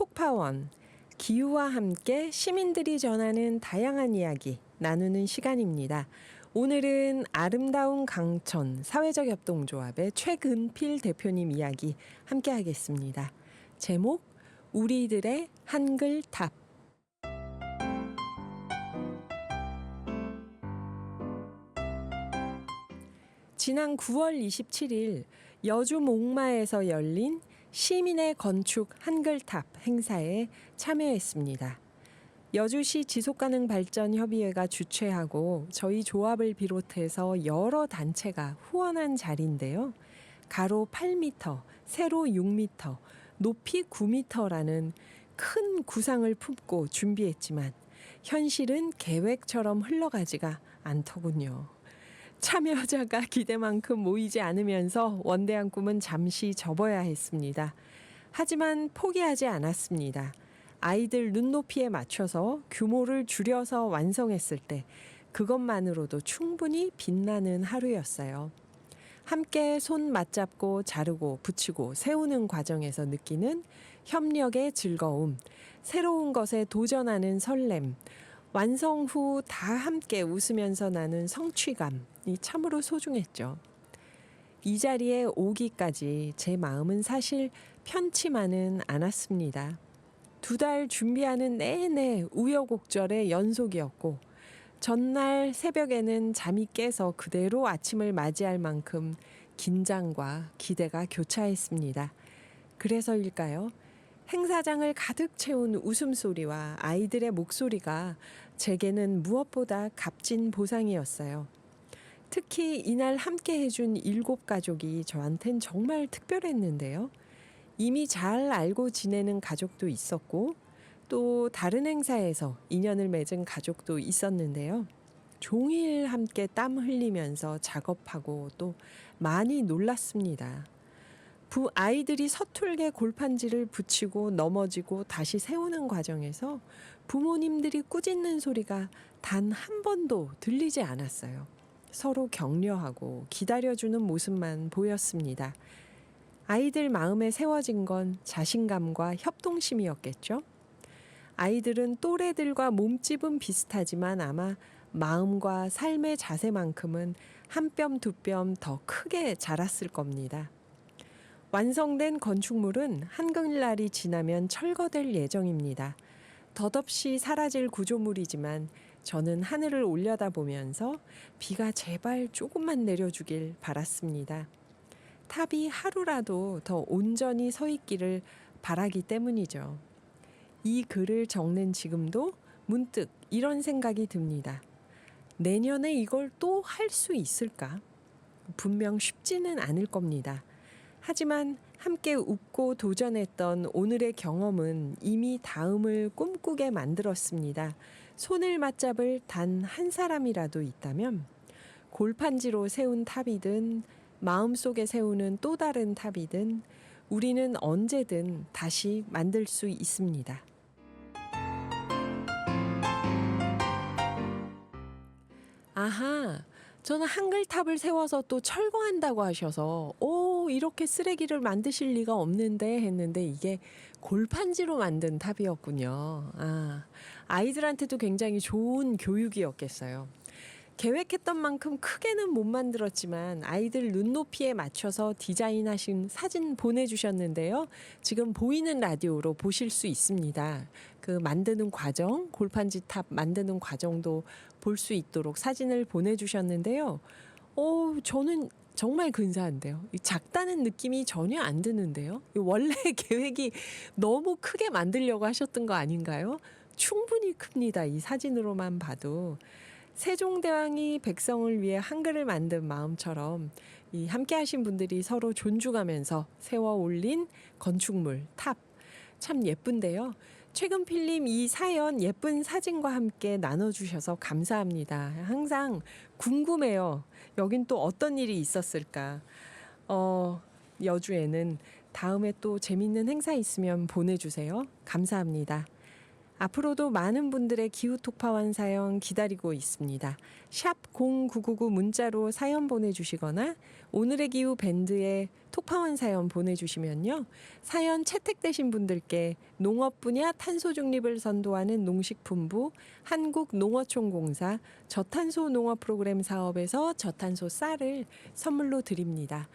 톡파원 기후와 함께 시민들이 전하는 다양한 이야기 나누는 시간입니다. 오늘은 아름다운 강천 사회적 협동조합의 최근필 대표님 이야기 함께 하겠습니다. 제목 우리들의 한글 탑 지난 9월 27일 여주 목마에서 열린 시민의 건축 한글탑 행사에 참여했습니다. 여주시 지속가능 발전 협의회가 주최하고 저희 조합을 비롯해서 여러 단체가 후원한 자리인데요. 가로 8m, 세로 6m, 높이 9m라는 큰 구상을 품고 준비했지만 현실은 계획처럼 흘러가지가 않더군요. 참여자가 기대만큼 모이지 않으면서 원대한 꿈은 잠시 접어야 했습니다. 하지만 포기하지 않았습니다. 아이들 눈높이에 맞춰서 규모를 줄여서 완성했을 때 그것만으로도 충분히 빛나는 하루였어요. 함께 손 맞잡고 자르고 붙이고 세우는 과정에서 느끼는 협력의 즐거움, 새로운 것에 도전하는 설렘, 완성 후 다 함께 웃으면서 나는 성취감이 참으로 소중했죠. 이 자리에 오기까지 제 마음은 사실 편치만은 않았습니다. 두 달 준비하는 내내 우여곡절의 연속이었고, 전날 새벽에는 잠이 깨서 그대로 아침을 맞이할 만큼 긴장과 기대가 교차했습니다. 그래서일까요? 행사장을 가득 채운 웃음소리와 아이들의 목소리가 제게는 무엇보다 값진 보상이었어요. 특히 이날 함께 해준 일곱 가족이 저한텐 정말 특별했는데요. 이미 잘 알고 지내는 가족도 있었고 또 다른 행사에서 인연을 맺은 가족도 있었는데요. 종일 함께 땀 흘리면서 작업하고 또 많이 놀랐습니다. 부 아이들이 서툴게 골판지를 붙이고 넘어지고 다시 세우는 과정에서 부모님들이 꾸짖는 소리가 단 한 번도 들리지 않았어요. 서로 격려하고 기다려주는 모습만 보였습니다. 아이들 마음에 세워진 건 자신감과 협동심이었겠죠? 아이들은 또래들과 몸집은 비슷하지만 아마 마음과 삶의 자세만큼은 한 뼘 두 뼘 더 크게 자랐을 겁니다. 완성된 건축물은 한글날이 지나면 철거될 예정입니다. 덧없이 사라질 구조물이지만 저는 하늘을 올려다보면서 비가 제발 조금만 내려주길 바랐습니다. 탑이 하루라도 더 온전히 서 있기를 바라기 때문이죠. 이 글을 적는 지금도 문득 이런 생각이 듭니다. 내년에 이걸 또 할 수 있을까? 분명 쉽지는 않을 겁니다. 하지만 함께 웃고 도전했던 오늘의 경험은 이미 다음을 꿈꾸게 만들었습니다. 손을 맞잡을 단 한 사람이라도 있다면 골판지로 세운 탑이든 마음속에 세우는 또 다른 탑이든 우리는 언제든 다시 만들 수 있습니다. 아하, 저는 한글탑을 세워서 또 철거한다고 하셔서 오 이렇게 쓰레기를 만드실 리가 없는데 했는데 이게 골판지로 만든 탑이었군요. 아 아이들한테도 굉장히 좋은 교육이었겠어요. 계획했던 만큼 크게는 못 만들었지만 아이들 눈높이에 맞춰서 디자인하신 사진 보내주셨는데요. 지금 보이는 라디오로 보실 수 있습니다. 그 만드는 과정, 골판지 탑 만드는 과정도 볼 수 있도록 사진을 보내주셨는데요. 어, 저는 정말 근사한데요. 이 작다는 느낌이 전혀 안 드는데요. 이 원래 계획이 너무 크게 만들려고 하셨던 거 아닌가요? 충분히 큽니다. 이 사진으로만 봐도. 세종대왕이 백성을 위해 한글을 만든 마음처럼 이 함께 하신 분들이 서로 존중하면서 세워 올린 건축물, 탑. 참 예쁜데요. 최근 필름 이 사연 예쁜 사진과 함께 나눠주셔서 감사합니다. 항상 궁금해요. 여긴 또 어떤 일이 있었을까. 어, 여주에는 다음에 또 재밌는 행사 있으면 보내주세요. 감사합니다. 앞으로도 많은 분들의 기후 톡파원 사연 기다리고 있습니다. 샵 0999 문자로 사연 보내주시거나 오늘의 기후 밴드에 톡파원 사연 보내주시면요. 사연 채택되신 분들께 농업 분야 탄소 중립을 선도하는 농식품부 한국농어촌공사 저탄소 농업 프로그램 사업에서 저탄소 쌀을 선물로 드립니다.